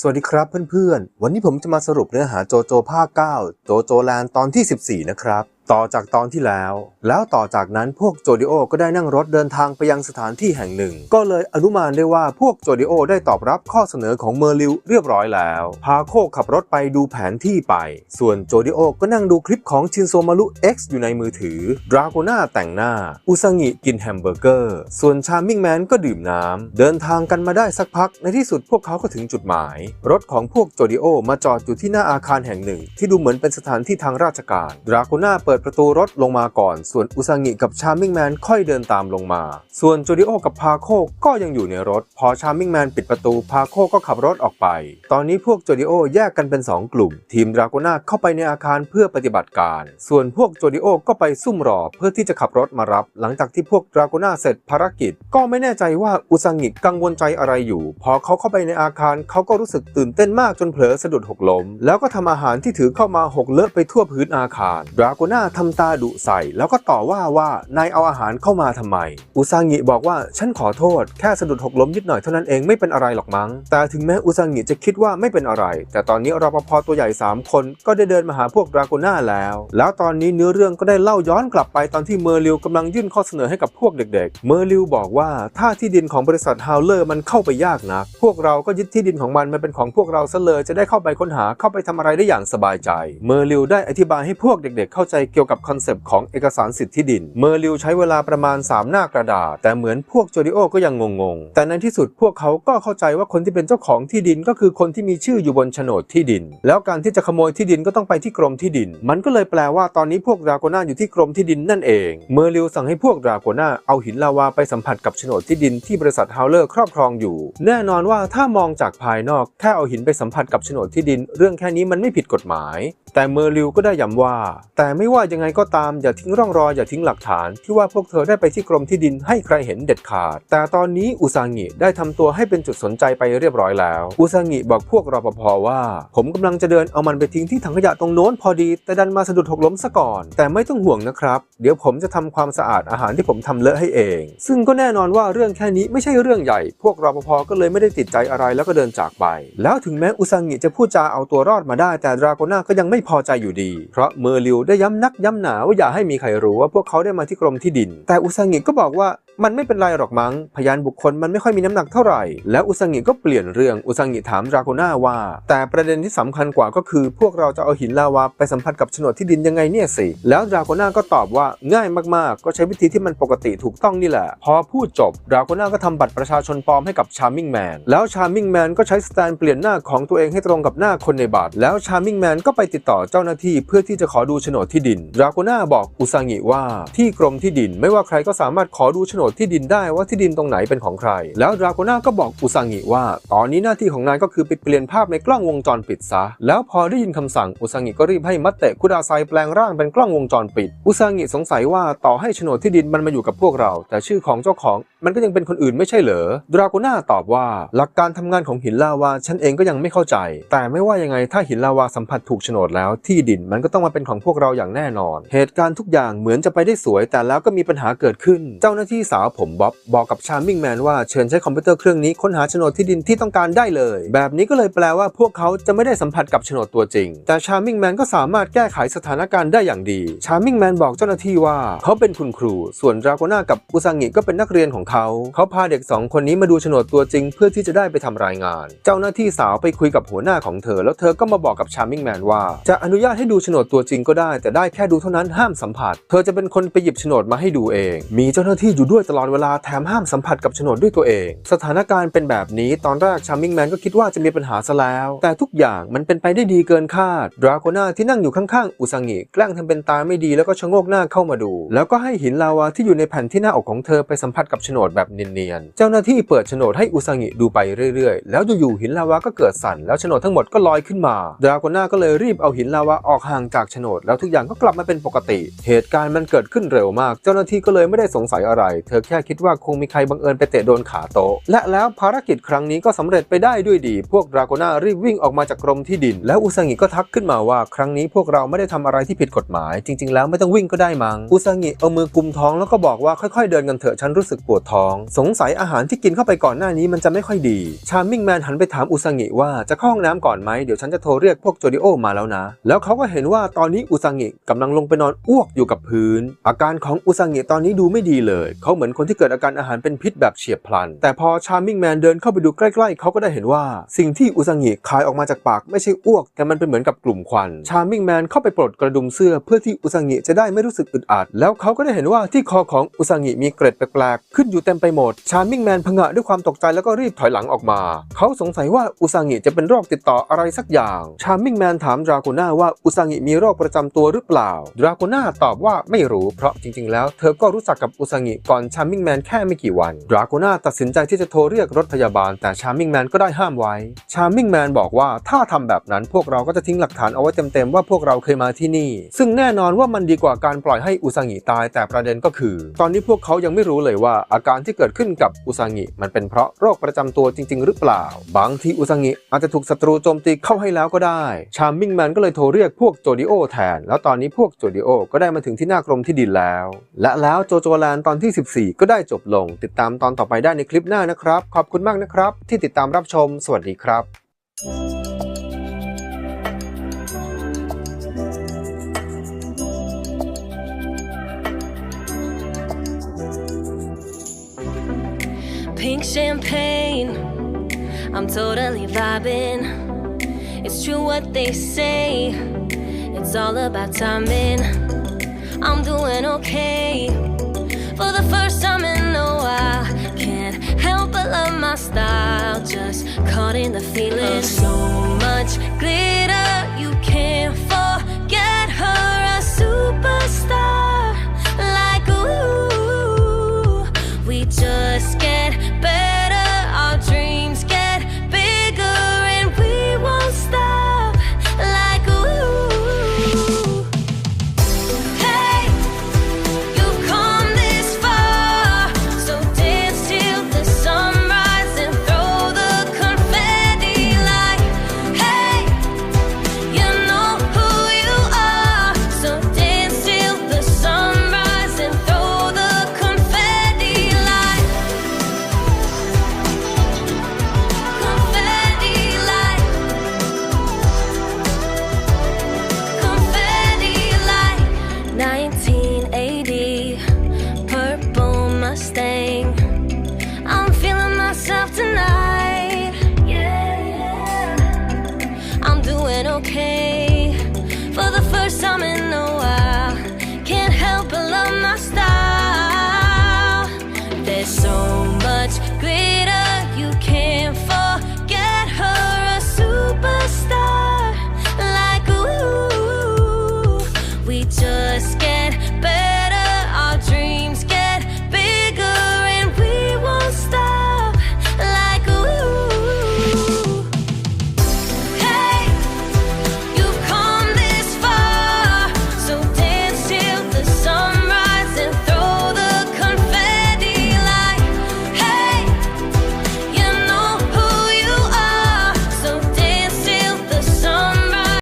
สวัสดีครับเพื่อนๆ วันนี้ผมจะมาสรุปเนื้อหาโจโจภาค 9 โจโจแลนตอนที่ 14 นะครับ ต่อจากตอนที่แล้ว แล้วต่อจากนั้นพวกโจดิโอก็ได้นั่งรถเดินทางไปยังสถานที่แห่งหนึ่ง ก็เลยอนุมานได้ว่าพวกโจดิโอได้ตอบรับข้อเสนอของเมอร์ลิวเรียบร้อยแล้ว พาโคขับรถไปดูแผนที่ไป ส่วนโจดิโอก็นั่งดูคลิปของชินโซมารุ X อยู่ในมือถือ ดราโกนาแต่งหน้า อุซางิกินแฮมเบอร์เกอร์ ส่วนชามิงแมนก็ดื่มน้ำ เดินทางกันมาได้สักพัก ในที่สุดพวกเขาก็ถึงจุดหมาย รถของพวกโจดิโอมาจอดอยู่ที่หน้าอาคารแห่งหนึ่ง ที่ดูเหมือนเป็นสถานที่ทางราชการ ดราโกนาเปิดประตูรถลงมาก่อน ส่วนอุซางิกับชาร์มิงแมนค่อยเดินตามลงมา ส่วนโจดิโอกับพาโคก็ยังอยู่ในรถ พอชาร์มิงแมนปิดประตูพาโคก็ขับรถออกไป ตอนนี้พวกโจดิโอแยกกันเป็น 2 กลุ่ม ทีมดราโกนาเข้าไปในอาคารเพื่อปฏิบัติการ ส่วนพวกโจดิโอก็ไปซุ่มรอเพื่อที่จะขับรถมารับ หลังจากที่พวกดราโกนาเสร็จภารกิจ ก็ไม่แน่ใจว่าอุซางิกังวลใจอะไรอยู่ พอเขาเข้าไปในอาคารเขาก็รู้สึกตื่นเต้นมากจนเผลอสะดุดหกล้ม แล้วก็ทำอาหารที่ถือเข้ามาหกเลอะไปทั่วพื้นอาคารดราโกนาทำตาดุใส่ แล้วก็ต่อว่าว่านายเอาอาหารเข้ามาทำไม อุซางิบอกว่าฉันขอโทษ แค่สะดุดหกล้มนิดหน่อยเท่านั้นเองไม่เป็นอะไรหรอกมั้ง แต่ถึงแม้อุซางิจะคิดว่าไม่เป็นอะไร แต่ตอนนี้รปภตัวใหญ่ 3 คนก็ได้เดินมาหาพวกดราโกน่าแล้ว แล้วตอนนี้เนื้อเรื่องก็ได้เล่าย้อนกลับไปตอนที่เมอร์ลิวกำลังยื่นข้อเสนอให้กับพวกเด็ก ๆ เมอร์ลิวบอกว่าถ้าที่ดินของบริษัทฮาวเลอร์มันเข้าไปยากนักพวกเราก็ยึดที่ดินของมันมาเป็นของพวกเราซะเลยจะได้เข้าไปค้นหาเข้าไปทำอะไรได้อย่างสบายใจ เมอร์ลิวได้อธิบายให้พวกเด็ก ๆ เข้าใจเกี่ยวกับคอนเซปต์ของเอกสารสิทธิดิน เมอร์ลิวใช้เวลาประมาณ 3 หน้ากระดาษ แต่เหมือนพวกโจดิโอก็ยังงงๆ แต่ในที่สุดพวกเขาก็เข้าใจว่าคนที่เป็นเจ้าของที่ดินก็คือคนที่มีชื่ออยู่บนโฉนดที่ดิน แล้วการที่จะขโมยที่ดินก็ต้องไปที่กรมที่ดิน มันก็เลยแปลว่าตอนนี้พวกดราโกนาอยู่ที่กรมที่ดินนั่นเอง เมอร์ลิวสั่งให้พวกดราโกนาเอาหินลาวาไปสัมผัสกับโฉนดที่ดินที่บริษัทฮาวเลอร์ครอบครองอยู่ แน่นอนว่าถ้ามองจากภายนอกแค่เอาหินไปสัมผัสกับโฉนดที่ดิน เรื่องแค่นี้มันไม่ผิดกฎหมาย แต่เมอร์ลิวก็ได้ย้ำว่า แต่ไม่ว่ายังไงก็ตามอย่าทิ้งร่องรอยอย่าทิ้งหลักฐาน ที่ว่าพวกเธอได้ไปที่กรมที่ดินให้ใครเห็นเด็ดขาด แต่ตอนนี้อุซางิได้ทำตัวให้เป็นจุดสนใจไปเรียบร้อยแล้ว อุซางิบอกพวกรปภว่า ผมกำลังจะเดินเอามันไปทิ้งที่ถังขยะตรงโน้นพอดี แต่ดันมาสะดุดหกล้มซะก่อน แต่ไม่ต้องห่วงนะครับ เดี๋ยวผมจะทำความสะอาดอาหารที่ผมทำเลอะให้เอง ซึ่งก็แน่นอนว่าเรื่องแค่นี้ไม่ใช่เรื่องใหญ่ พวกรปภก็เลยไม่ได้ติดใจอะไรแล้วก็เดินจากไป แล้วถึงแม้อุซางิจะพูดจาเอาตัวรอดมาได้ แต่ดราโกนาก็ยังไม่พอใจอยู่ดี เพราะเมอร์ลิวได้ย้ำนักย้ำหนาว่าอย่าให้มีใครรู้ว่าพวกเขาได้มาที่กรมที่ดิน แต่อุซางิก็บอกว่ามันไม่เป็นไรหรอกมั้ง พยานบุคคลมันไม่ค่อยมีน้ำหนักเท่าไหร่ แล้วอุซางิก็เปลี่ยนเรื่อง อุซางิถามดราโกนาว่า แต่ประเด็นที่สำคัญกว่าก็คือ พวกเราจะเอาหินลาวาไปสัมผัสกับโฉนดที่ดินยังไงเนี่ยสิ แล้วดราโกนาก็ตอบว่าง่ายมากๆ ก็ใช้วิธีที่มันปกติถูกต้องนี่แหละ พอพูดจบดราโกนาก็ทำบัตรประชาชนปลอมให้กับชาร์มิงแมน แล้วชาร์มิงแมนก็ใช้สแตนเปลี่ยนหน้าของตัวเองให้ตรงกับหน้าคนในบัตร แล้วชาร์มิงแมนก็ไปติดต่อเจ้าหน้าที่เพื่อที่จะขอดูโฉนดที่ดินดราโกนาบอกอุซางิว่า ที่กรมที่ดินไม่ว่าใครก็สามารถขอดูโฉนดที่ดินได้ว่าที่ดินตรงไหนเป็นของใคร แล้วดราโกนาก็บอกอุซางิว่า ตอนนี้หน้าที่ของนายก็คือไปเปลี่ยนภาพในกล้องวงจรปิดซะ แล้วพอได้ยินคำสั่งอุซางิก็รีบให้มัตเตะคุดาไซแปลงร่างเป็นกล้องวงจรปิด อุซางิสงสัยว่าต่อให้โฉนดที่ดินมันมาอยู่กับพวกเรา แต่ชื่อของเจ้าของมันก็ยังเป็นคนอื่นไม่ใช่เหรอ ดราโกนาตอบว่า หลักการทำงานของหินลาวาฉันเองก็ยังไม่เข้าใจ แต่ไม่ว่ายังไงถ้าหินลาวาสัมผัสถูกโฉนดแล้วที่ดินมันก็ต้องมาเป็นของพวกเราอย่างแน่นอน เหตุการณ์ทุกอย่างเหมือนจะไปได้สวย แต่แล้วก็มีปัญหาเกิดขึ้น เจ้าหน้าที่สาวผมบ๊อบบอกกับชาร์มิงแมนว่าเชิญใช้คอมพิวเตอร์เครื่องนี้ค้นหาโฉนดที่ดินที่ต้องการได้เลย แบบนี้ก็เลยแปลว่าพวกเขาจะไม่ได้สัมผัสกับโฉนดตัวจริง แต่ชาร์มิงแมนก็สามารถแก้ไขสถานการณ์ได้อย่างดี ชาร์มิงแมนบอกเจ้าหน้าที่ว่าเขาเป็นคุณครู ส่วนดราโกน่ากับอุซางิก็เป็นนักเรียนของเขา เขาพาเด็กสองคนนี้มาดูโฉนดตัวจริง เพื่อที่จะได้ไปทำรายงาน เจ้าหน้าที่สาวไปคุยกับหัวหน้าของเธอ แล้วเธอก็มาบอกกับชาร์มิงแมนว่าจะอนุญาตให้ดูโฉนดตัวจริงก็ได้ แต่ได้แค่ดูเท่านั้นห้ามสัมผัส เธอจะเป็นคนไปหยิบโฉนดมาให้ดูเอง มีเจ้าหน้าที่อยู่ด้วยตลอดเวลาแถมห้ามสัมผัสกับโฉนดด้วยตัวเอง สถานการณ์เป็นแบบนี้ตอนแรกชามิงแมนก็คิดว่าจะมีปัญหาซะแล้ว แต่ทุกอย่างมันเป็นไปได้ดีเกินคาดดราโกนาที่นั่งอยู่ข้างๆอุซางิแกล้งทำเป็นตาไม่ดีแล้วก็ชะโงกหน้าเข้ามาดู แล้วก็ให้หินลาวาที่อยู่ในแผ่นที่หน้าอกของเธอไปสัมผัสกับโฉนดแบบเนียนๆเจ้าหน้าที่เปิดโฉนดให้อุซางิดูไปเรื่อยๆ แล้วอยู่ๆหินลาวาก็เกิดสั่นแล้วโฉนดทั้งหมดก็ลอยขึ้นมาดราโกนาก็เลยรีบเอาหินลาวาออกห่างจากโฉนด แล้วทุกอย่างก็กลับมาเป็นปกติ เหตุการณ์มันเกิดขึ้นเร็วมาก เจ้าหน้าที่ก็เลยไม่ได้สงสัยอะไร เธอแค่คิดว่าคงมีใครบังเอิญไปเตะโดนขาโต๊ะและแล้วภารกิจครั้งนี้ก็สำเร็จไปได้ด้วยดี พวกดราโกนารีบวิ่งออกมาจากกรมที่ดิน แล้วอุซางิก็ทักขึ้นมาว่า ครั้งนี้พวกเราไม่ได้ทำอะไรที่ผิดกฎหมาย จริง ๆ แล้วไม่ต้องวิ่งก็ได้มั้งอุซางิเอามือกุมท้องแล้วก็บอกว่าค่อยๆ เดินกันเถอะฉันรู้สึกปวดท้อง สงสัยอาหารที่กินเข้าไปก่อนหน้านี้มันจะไม่ค่อยดี ชามิงแมนหันไปถามอุซางิว่าจะเข้าห้องน้ำก่อนไหมเดี๋ยวฉันจะโทรเรียกพวกโจดิโอมาแล้วนะแล้วเขาก็เห็นว่าตอนนี้อุซางิกำลังลงไปนอนอ้วกอยู่กับพื้น อาการของอุซางิตอนนี้ดูไม่ดีเลย เขาเหมือนคนที่เกิดอาการอาหารเป็นพิษแบบเฉียบพลัน แต่พอชาร์มิ่งแมนเดินเข้าไปดูใกล้ๆ เขาก็ได้เห็นว่าสิ่งที่อุซางิคายออกมาจากปากไม่ใช่อ้วก แต่มันเป็นเหมือนกับกลุ่มควัน ชาร์มิ่งแมนเข้าไปปลดกระดุมเสื้อเพื่อที่อุซางิจะได้ไม่รู้สึกอึดอัด แล้วเขาก็ได้เห็นว่าที่คอของอุซางิมีเกร็ดแปลกๆขึ้นอยู่เต็มไปหมด ชาร์มิ่งแมนผงะด้วยความตกใจแล้วก็รีบถอยหลังออกมา เขาสงสัยว่าอุซางิจะเป็นโรคติดต่ออะไรสักอย่าง ชาร์มิ่งแมนถามดราโกน่าว่าอุซางิมีโรคประจำตัวหรือเปล่าดราโกน่าตอบว่าไม่รู้เพราะจริง ๆ แล้วเธอก็รู้จักกับอุซางิก่อนชามิงแมนแค่ไม่กี่วันดราโกน่าตัดสินใจที่จะโทรเรียกรถพยาบาลแต่ชามิงแมนก็ได้ห้ามไว้ ชามิงแมนบอกว่าถ้าทำแบบนั้นพวกเราก็จะทิ้งหลักฐานเอาไว้เต็มๆว่าพวกเราเคยมาที่นี่ ซึ่งแน่นอนว่ามันดีกว่าการปล่อยให้อุซางิตายแต่ประเด็นก็คือ ตอนนี้พวกเขายังไม่รู้เลยว่าอาการที่เกิดขึ้นกับอุซางิมันเป็นเพราะโรคประจำตัวจริง ๆ หรือเปล่า บางทีอุซางิอาจจะถูกศัตรูโจมตีเข้าให้แล้วก็ได้ ชามิงแมนก็เลยโทรเรียกพวกโจดิโอแทน แล้วตอนนี้พวกโจดิโอก็ได้มาถึงที่หน้ากรมที่ดินแล้ว และแล้วโจโจแลนตอนที่ 14 ก็ได้จบลง ติดตามตอนต่อไปได้ในคลิปหน้านะครับ ขอบคุณมากนะครับ ที่ติดตามรับชม สวัสดีครับ Pink champagne, I'm totally vibing. It's true what they say, it's all about timing. I'm doing okay for the first time in a while. Can't help but love my style, just caught in the feeling. Of so much glitter, you okay for the first time in a while.